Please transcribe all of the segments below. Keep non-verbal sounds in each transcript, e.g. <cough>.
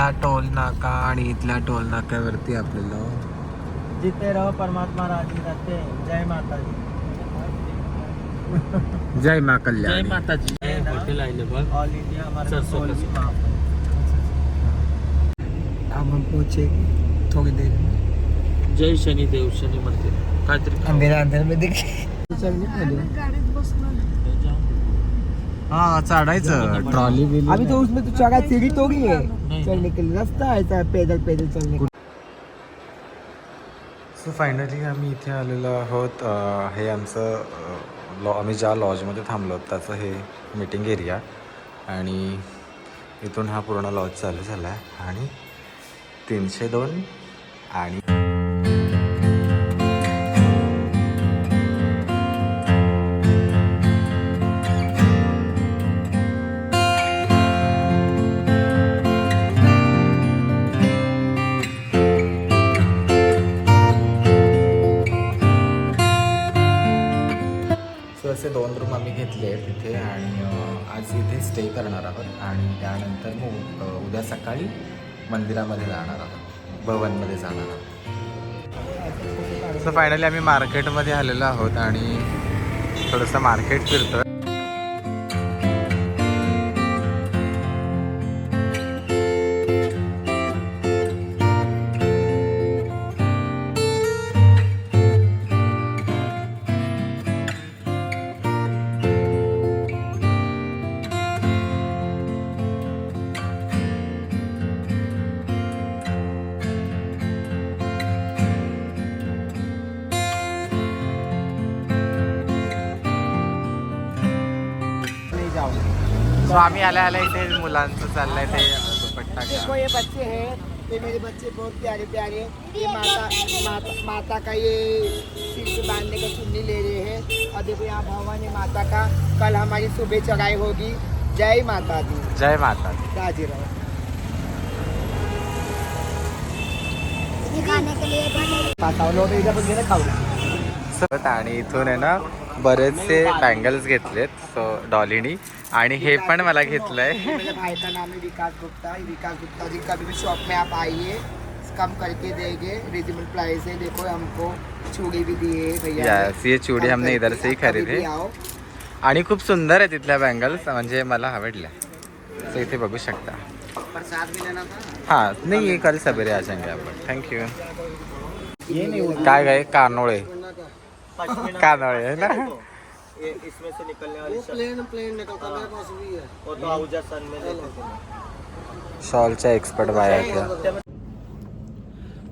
Toll नाका आणि इथल्या टोल नाक्यावरती आपल्याला जीते रहो परमात्मा राजी रहते. जय माता दी जय मा जय कल्याण माताजी हॉटेल आहे बघ. ऑल इंडिया हमारे हम पहुंचेंगे थोड़ी देर. में जय शनी देव शनी मंदिर काहीतरी. अंधेरा अंधेर में देख हा चढायचं ट्रॉली बिली अभी तो उसमें तो चढ़ा सीढ़ी तो ही है चलने के लिए रास्ता है पैदल पैदल चलने का सो फायनली आम्ही इथे आलेलो आहोत. अ, हे आमचं अ, लॉ आम्ही ज्या लॉजमध्ये थांबलो आहोत त्याचं हे मीटिंग एरिया आणि इथून हा पूर्ण लॉज चालू झाला आहे आणि तीनशे दोन आणि करणार आहोत आणि त्यानंतर मग उद्या सकाळी मंदिरामध्ये जाणार आहोत भवनमध्ये जाणार आहोत. सो फायनली आम्ही मार्केटमध्ये आलेलो आहोत आणि थोडंसं मार्केट फिरतो सो आम्ही आल्या आल्या इथे मुलांचं चाललंय ते दुपट्टा देखो. ये बच्चे हैं ये मेरे बच्चे बहुत प्यारे प्यारे ये माता माता माता का ये सिर पे बांधने का चुन्नी ले रहे हैं। और देखो यहाँ भवन है माता का कल हमारी सुबह चढ़ाई होगी। जय माता दी। जय माता दी. राजी रहो आणि इथून आहे ना बरेचसे बँगल्स घेतलेत सो डॉलीनी आणि हे पण मला घेतलंय. भाई का नाम है विकास गुप्ता. विकास गुप्ता जी कभी भी शॉप में आप आइए कम करके देंगे. रिजनेबल प्राइस है देखो हमको चूड़ी भी दिए है भैया। ये चूड़ी हमने इधर से ही खरीदे। आणि खूप सुंदर आहे तिथल्या बँगल्स म्हणजे मला आवडल्या. सो इथे बघू शकता. प्रसाद भी लेना था हां नाही ये कल सवेरे आ जाएंगे आपण थँक्यू काय काय कानोळे. कानोळे आहे ना? ये इसमें से निकलने वाली प्लेन प्लेन निकलता मेरे पास भी है। वो तो आहुजा सन में लेते थे शॉलच्या एक्सपर्ट बाया आहेत त्या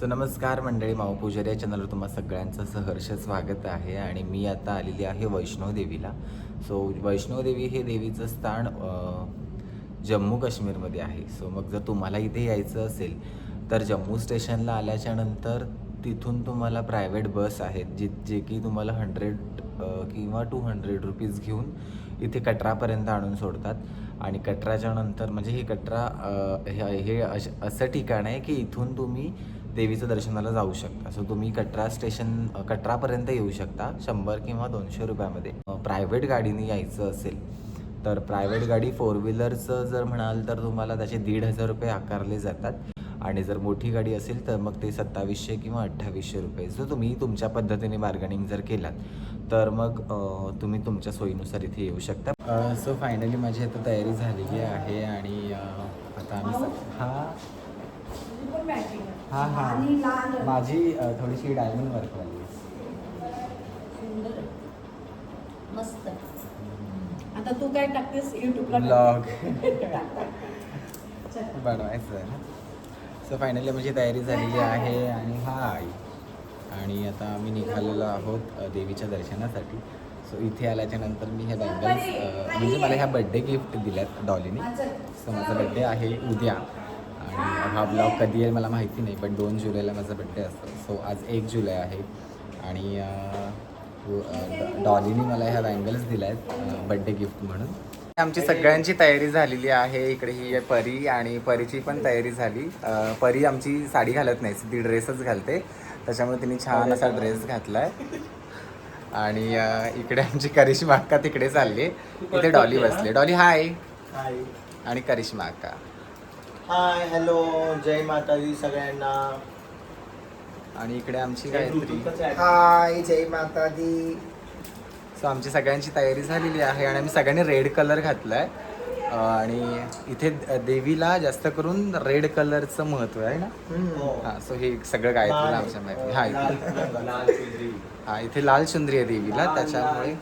सो नमस्कार मंडळी माऊ पुजारी या चॅनलवर तुम्हा सगळ्यांचं सहर्ष स्वागत आहे आणि मी आता आलेली आहे वैष्णोदेवीला सो वैष्णोदेवी हे देवीचं स्थान जम्मू काश्मीरमध्ये आहे. सो मग जर तुम्हाला इथे यायचं असेल तर जम्मू स्टेशनला आल्याच्यानंतर तिथून तुम्हाला प्रायव्हेट बस आहेत जी जे की तुम्हाला हंड्रेड किंवा टू हंड्रेड रुपीज घेऊन इथे कटरापर्यंत आणून सोडतात. आणि कटराच्या नंतर म्हणजे हे कटरा हे असं ठिकाण आहे की इथून तुम्ही देवीचं दर्शनाला जाऊ शकता. सो तुम्ही कटरा स्टेशन कटरापर्यंत येऊ शकता शंभर किंवा दोनशे रुपयामध्ये. प्रायव्हेट गाडीने यायचं असेल तर प्रायव्हेट गाडी फोर व्हीलरचं जर म्हणाल तर तुम्हाला त्याचे दीड हजार रुपये आकारले जातात. आणि जर मोठी गाडी असेल तर मग ते सत्तावीसशे किंवा अठ्ठावीसशे रुपये. जर तुम्ही तुमच्या पद्धतीने बार्गनिंग जर केलात तर मग तुम्ही तुमच्या सोयीनुसार इथे येऊ शकता. सो फायनली माझी आता तयारी झालेली आहे आणि आता आम्ही हा? हा हा. माझी थोडीशी डायमंड वर्क वाली मस्त. आता तू काय टाकतेस? युट्यूबला ब्लॉग <laughs> बनवायचं सो फायनली माझी तयारी झालेली आहे आणि हा आई. आणि आता आम्ही निघालेलो आहोत देवीच्या दर्शनासाठी. सो इथे आल्याच्यानंतर मी ह्या बँगल्स म्हणजे मला ह्या बड्डे गिफ्ट दिल्यात डॉलीने. सो माझा बड्डे आहे उद्या. आणि हा ब्लॉग कधी येईल मला माहिती नाही पण दोन जुलैला माझा बड्डे असतो. सो आज एक जुलै आहे. आणि डॉलीने मला ह्या बँगल्स दिल्या आहेत बड्डे गिफ्ट म्हणून. आमची सगळ्यांची तयारी झालेली आहे. इकडे ही परी आणि परीची पण तयारी झाली. परी आमची साडी घालत नाही ती ड्रेसच घालते. त्याच्यामुळे तिने छान असा ड्रेस घातलाय. आणि इकडे आमची करिश्मा अक्का तिकडे चालली. इथे डॉली बसले. Dolly hi. आणि करिश्मा अक्का. Hi hello. जय माता दी सगळ्यांना. आणि इकडे आमची गायत्री. हाय जय माता दी सो आमची सगळ्यांची तयारी झालेली आहे आणि आम्ही सगळ्यांनी रेड कलर घातलाय. अं, आणि इथे देवीला जास्त करून रेड कलरचं महत्त्व आहे ना? हा सो हे सगळं गायत्रीला आमच्या माहिती. हा इथे. हा इथे लाल चुंदरी आहे देवीला त्याच्यामुळे.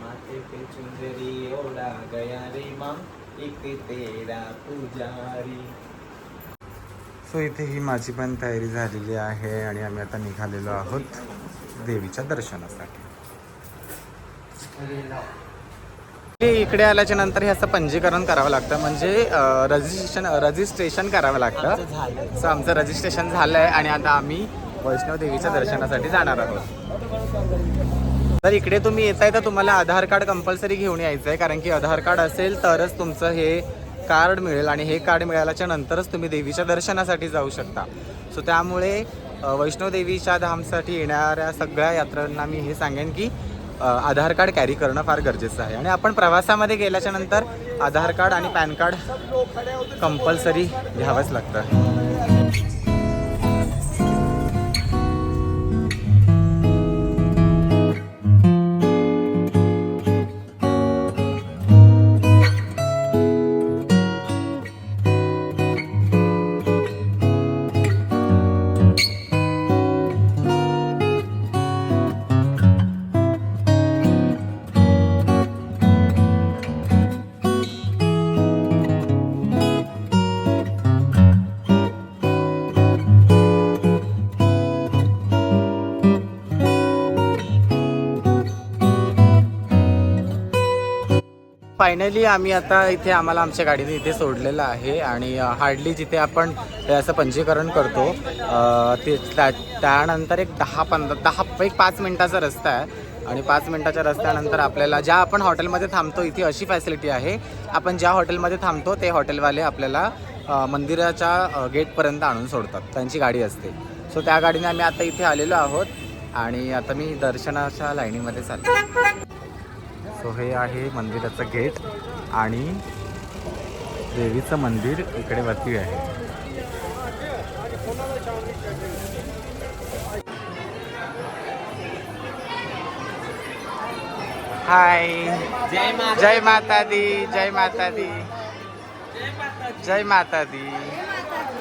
माथे पे चुंदरी ओढ़ा गया रे माँ एक तेरा पुजारी. सो इथे ही माझी पण तयारी झालेली आहे आणि आम्ही आता निघालेलो आहोत देवीच्या दर्शनासाठी. इकडे आल्याच्यानंतर हे असं पंजीकरण करावं लागतं म्हणजे रजिस्ट्रेशन रजिस्ट्रेशन करावं लागतं. सो आमचं रजिस्ट्रेशन झालं आहे आणि आता आम्ही वैष्णव देवीच्या दर्शनासाठी जाणार आहोत. तर इकडे तुम्ही येताय तर तुम्हाला आधार कार्ड कंपल्सरी घेऊन यायचं आहे कारण की आधार कार्ड असेल तरच तुमचं हे कार्ड मिळेल आणि हे कार्ड मिळाल्याच्या नंतरच तुम्ही देवीच्या दर्शनासाठी जाऊ शकता. सो त्यामुळे वैष्णोदेवीच्या धामसाठी येणाऱ्या सगळ्या यात्रांना मी हे सांगेन की आधार कार्ड कॅरी करणं फार गरजेचं आहे. आणि आपण प्रवासामध्ये गेल्याच्यानंतर आधार कार्ड आणि पॅन कार्ड कंपल्सरी घ्यावंच लागतं. फायनली आम्ही आता इथे आम्हाला आमच्या गाडीने इथे सोडलेलं आहे आणि हार्डली जिथे आपण हे असं पंजीकरण करतो ते त्या- त्यानंतर एक दहा पंधरा दहा एक पाच मिनिटाचा रस्ता आहे आणि पाच मिनिटाच्या रस्त्यानंतर आपल्याला ज्या आपण हॉटेलमध्ये थांबतो इथे अशी फॅसिलिटी आहे आपण ज्या हॉटेलमध्ये थांबतो ते हॉटेलवाले आपल्याला मंदिराच्या गेटपर्यंत आणून सोडतात त्यांची गाडी असते. सो त्या गाडीने आम्ही आता इथे आलेलो आहोत आणि आता मी दर्शनाच्या लाईनीमध्ये चालतो सो हे आहे मंदिराचं गेट आणि देवीचं मंदिर इकडे वरती आहे. हाय जय माता दी जय माता दी जय माता दी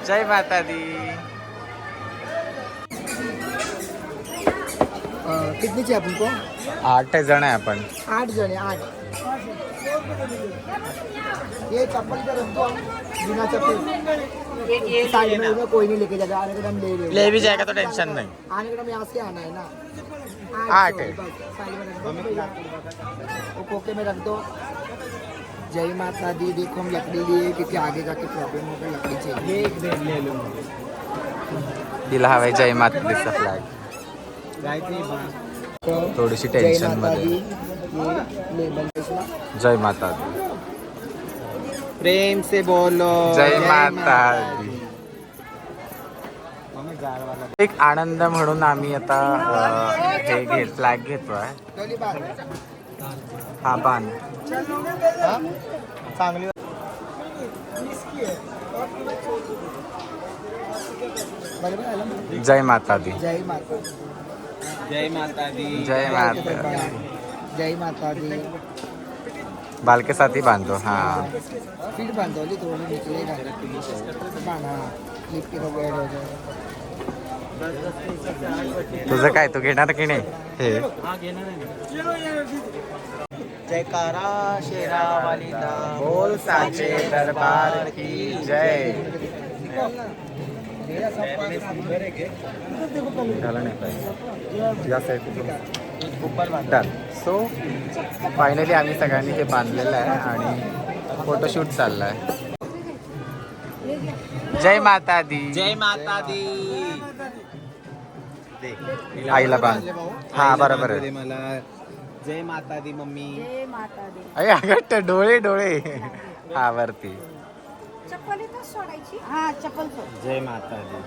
जय माता दी कितनी चाहिए को? आठ जण आहे आपण. आठ जने आठ. ये चप्पल का रख दो बिना चप्पल. साइड में इधर कोई नहीं लेके जाएगा आने के टाइम ले ले ले भी जाएगा तो टेंशन नहीं. आने के टाइम यहाँ से आना है ना. आठ है। दो वो कोके में. रख दो जय माता दी देखो हम लकड़ी लिए. क्योंकि आगे जाके प्रॉब्लम होगा लकड़ी चाहिए. ये एक दिन ले लो तिला हवाय जय माता दीचा फ्लॅग थोडीशी टेन्शनमध्ये. जय माता दी. प्रेम से बोलो। जय माता दी. एक आनंद म्हणून आम्ही आता हे घे फ्लॅग घेतोय. हा बाण. चांगली? जय माता दी. जय माता जय माता दी। जय माता जय माता दी। बाल के साथ ही बांधो हा। फिर बांधवली थोड़ी निकलेगा। बांधा वेळ हो जाएगा तुझं काय तू घेणार की नाही? हे। जयकारा शेरावाली दा बोल साचे दरबार की जय। झालं नाही पाहिजे या साईड डन सो फायनली आम्ही सगळ्यांनी हे बांधलेलं आहे आणि फोटोशूट चाललं आहे जय माता दी जय माता दी. आईला बांध. हा बरोबर आहे. मला. जय माता दी मम्मी. जय माता दी अरे अगट डोळे डोळे. हा वरती. चप्पल इथंच सोडायची? हा चप्पल सोड. जय माता दी.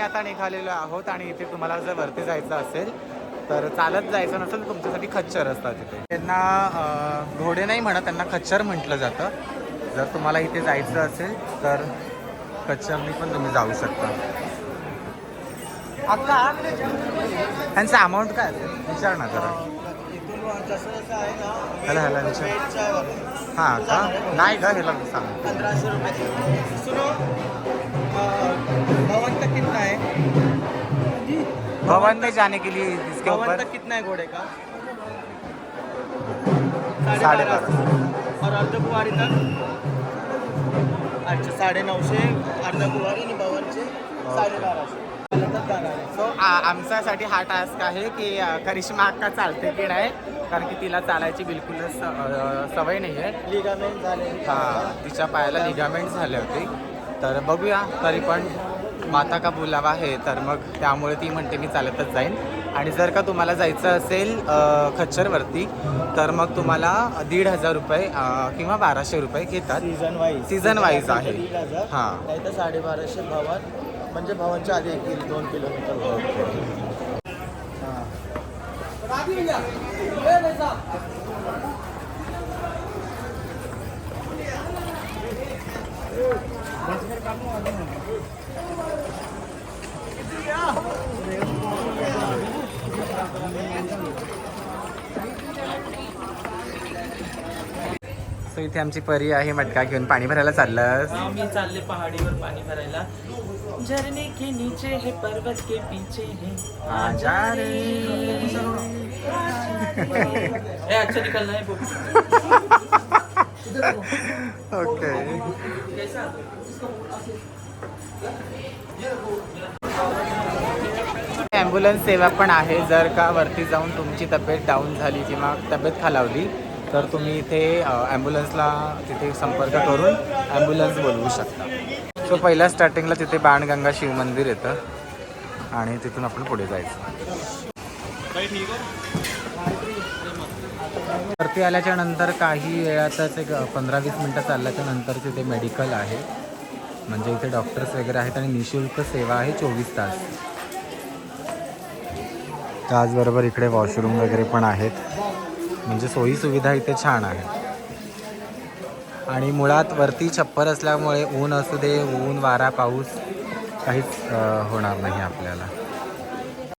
आम्ही आता निघालेलो आहोत आणि इथे तुम्हाला जर वरती जायचं असेल तर चालत जायचं नसेल तर तुमच्यासाठी खच्चर असतात तिथे त्यांना घोडे नाही म्हणत त्यांना खच्चर म्हटलं जातं. जर तुम्हाला इथे जायचं असेल तर खच्चरनी पण तुम्ही जाऊ शकता. त्यांचा अमाऊंट काय असेल? विचार ना जरा. ह्याला ह्याला विचार. हां का? नाही का ह्याला सांग पंधराशे रुपये. भवन में जाने के लिए इसके भवन ऊपर। तक कितना है घोड़े का? साढ़े बारह सौ. और अर्धकुवारी तक? अच्छा साडे नऊशे अर्धकुवारी आणि भवनचे जाणार आहे. सो आमच्यासाठी हा टास्क आहे की करिश्मा अक्का चालते की नाही? कारण की तिला चालायची बिलकुलच अ, सवय नाही आहे लिगामेंट झाले. हा तिच्या पायाला लिगामेंट झाले होते. तर बघूया तरी पण माता का बोलावा आहे तर मग त्यामुळे ती म्हणते मी चालतच जाईन. आणि जर का तुम्हाला जायचं असेल खच्चरवरती तर मग तुम्हाला दीड हजार रुपये किंवा बाराशे रुपये घेतात. सीझन वाईज Season wise आहे. हां. नाही तर साडेबाराशे भवन म्हणजे भवनच्या आधी एक किलो दोन किलोमीटर सो इथे आमची परी आहे मटका घेऊन पाणी भरायला चाललं आम्ही चालले पहाडीवर पाणी भरायला. झरने के नीचे है पर्वत के पीछे है. आजा रे. <laughs> ए अच्छा निकलना है ओके. ॲम्ब्युलन्स सेवा पण आहे जर का वरती जाऊन तुमची तब्येत डाऊन झाली किंवा तब्येत खालावली तर तुम्ही इथे ॲम्ब्युलन्सला तिथे संपर्क करून ॲम्ब्युलन्स बोलवू शकता. सो पहिल्या स्टार्टिंगला तिथे बाणगंगा शिव मंदिर येतं आणि तिथून आपण पुढे जायचं. वरती आल्याच्यानंतर काही वेळातच एक पंधरा वीस मिनटं चालल्याच्या नंतर तिथे मेडिकल आहे. म्हणजे इथे डॉक्टर्स वगैरे आहेत आणि निशुल्क सेवा आहे चोवीस तास. त्याचबरोबर इकडे वॉशरूम वगैरे पण आहेत. म्हणजे सोयीसुविधा इथे छान आहे आणि मुळात वरती छप्पर असल्यामुळे ऊन असू दे ऊन वारा पाऊस काहीच होणार नाही आपल्याला.